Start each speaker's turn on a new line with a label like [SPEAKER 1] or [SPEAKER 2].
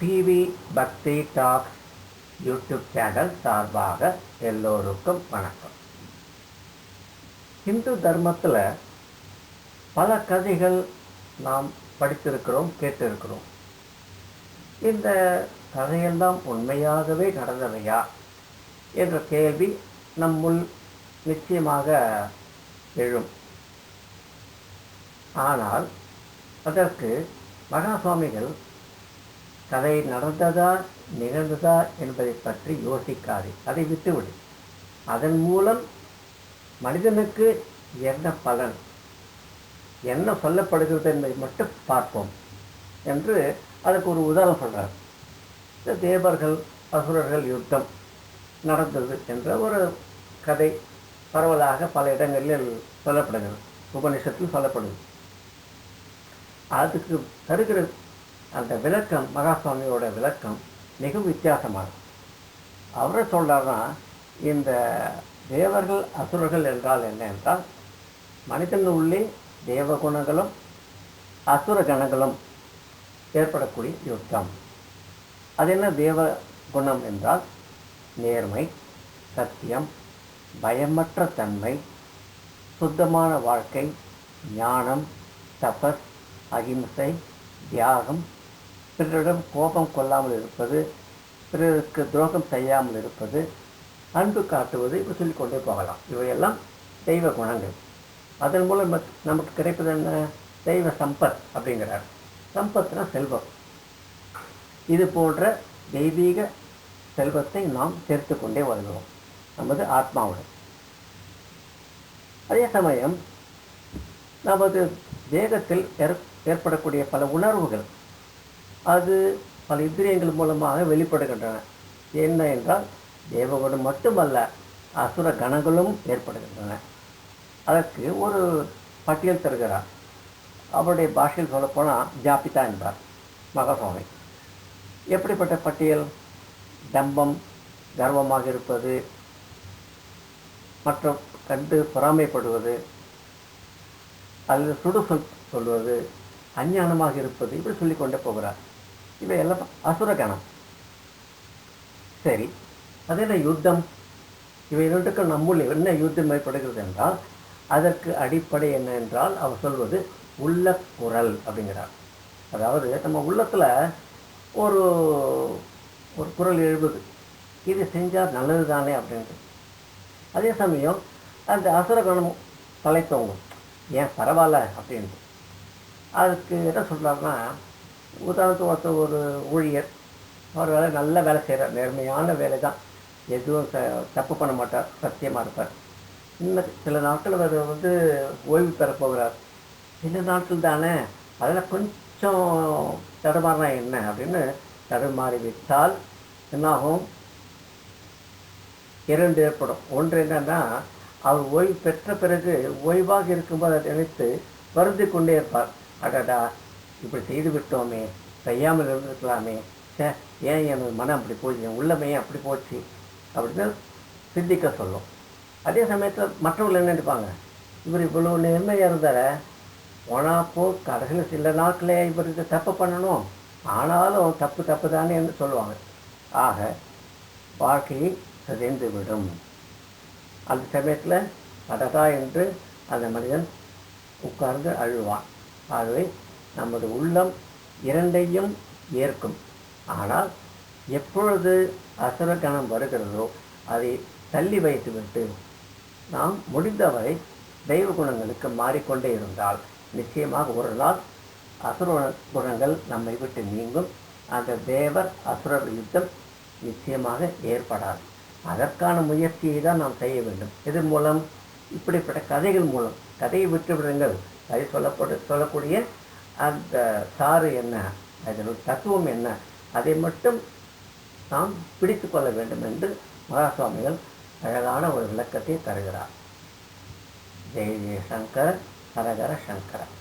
[SPEAKER 1] PV பக்தி tax YouTube channel சார்பாக எல்லோருக்கும் வணக்கம். இந்து தர்மத்தில் பல கதைகள் நாம் படித்திருக்கிறோம் கேட்டிருக்கிறோம். இந்த கதையெல்லாம் உண்மையாகவே நடந்தவையா என்ற கேள்வி நம்முள் நிச்சயமாக எழும். ஆனால் அதற்கு மகா சுவாமிகள் கதை நடந்ததா நிகழ்ந்ததா என்பதை பற்றி யோசிக்காதே. அதை விட்டுவிடு. அதன் மூலம் மனிதனுக்கு என்ன பலன்? என்ன சொல்லப்படுகிறது என்பதை மட்டும் பார்ப்போம் என்று அதுக்கு ஒரு உதாரணம் சொல்கிறார் இந்த தேவர்கள் அசுரர்கள் யுத்தம் நடந்தது என்ற ஒரு கதை பரவலாக பல இடங்களில் சொல்லப்படுகிறது உபநிஷத்தில் சொல்லப்படுது அதுக்கு தருகிற அந்த விளக்கம் மகாசுவாமியோட விளக்கம் மிகவும் வித்தியாசமானது. அவரை சொல்கிறார்னா இந்த தேவர்கள் அசுரர்கள் என்றால் என்ன என்றால் மனிதன் உள்ளே தேவ குணங்களும் அசுர கணங்களும் ஏற்படக்கூடிய யுத்தம். அது என்ன தேவ குணம் என்றால் நேர்மை சத்தியம் பயமற்ற தன்மை சுத்தமான வாழ்க்கை ஞானம் தபஸ் அகிம்சை தியாகம் பிறரிடம் கோபம் கொள்ளாமல் இருப்பது பிறருக்கு துரோகம் செய்யாமல் இருப்பது அன்பு காட்டுவது இப்படி சொல்லிக்கொண்டே போகலாம். இவையெல்லாம் தெய்வ குணங்கள். அதன் மூலம் நமக்கு- கிடைப்பது என்ன? தெய்வ சம்பத் அப்படிங்கிறார். சம்பத்னா செல்வம். இது போன்ற தெய்வீக செல்வத்தை நாம் சேர்த்து கொண்டே வருகிறோம். நமது ஆத்மாவுடன் அதே சமயம் நமது தேகத்தில் ஏற்- ஏற்படக்கூடிய பல உணர்வுகள் அது பல இந்திரியங்கள் மூலமாக வெளிப்படுகின்றன. என்ன என்றால் தேவகுணம் மட்டுமல்ல அசுர கணங்களும் ஏற்படுகின்றன. அதற்கு ஒரு பட்டியல் தருகிறார். அவருடைய பாஷையில் சொல்லப்போனால் ஜாபிதா என்பார் மகாசுவாமி. எப்படிப்பட்ட பட்டியல்? டம்பம் கர்வமாக இருப்பது மற்ற கண்டு பொறாமைப்படுவது அல்லது சுடு சொல் சொல்வது அஞ்ஞானமாக இருப்பது இப்படி சொல்லிக்கொண்டே போகிறார். இவையெல்லாம் அசுரகணம் சரி அது என்ன யுத்தம்? இவை இரண்டுக்கும் நம்முள் என்ன யுத்தம் ஏற்படுகிறது என்றால் அதற்கு அடிப்படை என்ன என்றால் அவர் சொல்வது உள்ள குரல் அப்படிங்கிறார். அதாவது நம்ம உள்ளத்தில் ஒரு ஒரு குரல் எழுபது இது செஞ்சால் நல்லது தானே அப்படின்ட்டு. அதே சமயம் அந்த அசுரகணம் தலை தோங்கும் ஏன் பரவாயில்ல அப்படின்ட்டு. அதுக்கு என்ன சொல்கிறாருன்னா உதாரணத்துக்கு ஒருத்தர் ஒரு ஊழியர். அவர் வேலை நல்ல வேலை செய்கிறார் நேர்மையான வேலை தான் எதுவும் தப்பு பண்ண மாட்டார். சத்தியமாக இருப்பார். இன்னும் சில நாட்கள் அவர் வந்து ஓய்வு பெற போகிறார். சில நாட்கள் தானே அதில் கொஞ்சம் தடுமாறினா என்ன அப்படின்னு தடுமாறி விட்டால் என்னாகும்? இரண்டு ஏற்படும். ஒன்று என்னன்னா அவர் ஓய்வு பெற்ற பிறகு ஓய்வாக இருக்கும்போது அதை நினைத்து வருந்தி கொண்டே இருப்பார். அடடா இப்படி செய்து விட்டோமே செய்யாமல் இருந்திருக்கலாமே. சே ஏன் என் மனம் அப்படி போச்சு? என் உள்ளமே அப்படி போச்சு? அப்படின்னு சிந்திக்க சொல்லும். அதே சமயத்தில் மற்றவர்கள் என்ன நினைப்பாங்க? இவர் இவ்வளோ நேர்மையாக இருந்தார போனா கடைசியில் சில நாட்களே இவருக்கு தப்பு பண்ணணும். ஆனாலும் தப்பு தப்பு தானே என்று சொல்லுவாங்க. ஆக வாழ்க்கையை சிதைந்து விடும் அந்த சமயத்தில் அடகா என்று அந்த மனிதன் உட்கார்ந்து அழுவான். ஆகவே நமது உள்ளம் இரண்டையும் ஏற்கும். ஆனால் எப்பொழுது அசுரகணம் வருகிறதோ அதை தள்ளி வைத்துவிட்டு நாம் முடிந்தவரை தெய்வ குணங்களுக்கு மாறிக்கொண்டே இருந்தால் நிச்சயமாக ஒரு நாள் அசுர குணங்கள் நம்மை விட்டு நீங்கும். அந்த தேவர் அசுரர் யுத்தம் நிச்சயமாக ஏற்படாது. அதற்கான முயற்சியை தான் நாம் செய்ய வேண்டும். இதன் மூலம்? இப்படிப்பட்ட கதைகள் மூலம். கதையை விட்டு விடுங்கள் அதை சொல்லப்படு சொல்லக்கூடிய அந்த சாறு என்ன அதனுடைய தத்துவம் என்ன அதை மட்டும் நாம் பிடித்து கொள்ள வேண்டும் என்று மகாசுவாமிகள் அழகான ஒரு விளக்கத்தை தருகிறார். ஜெய ஜெய சங்கர் ஹரஹர சங்கரன்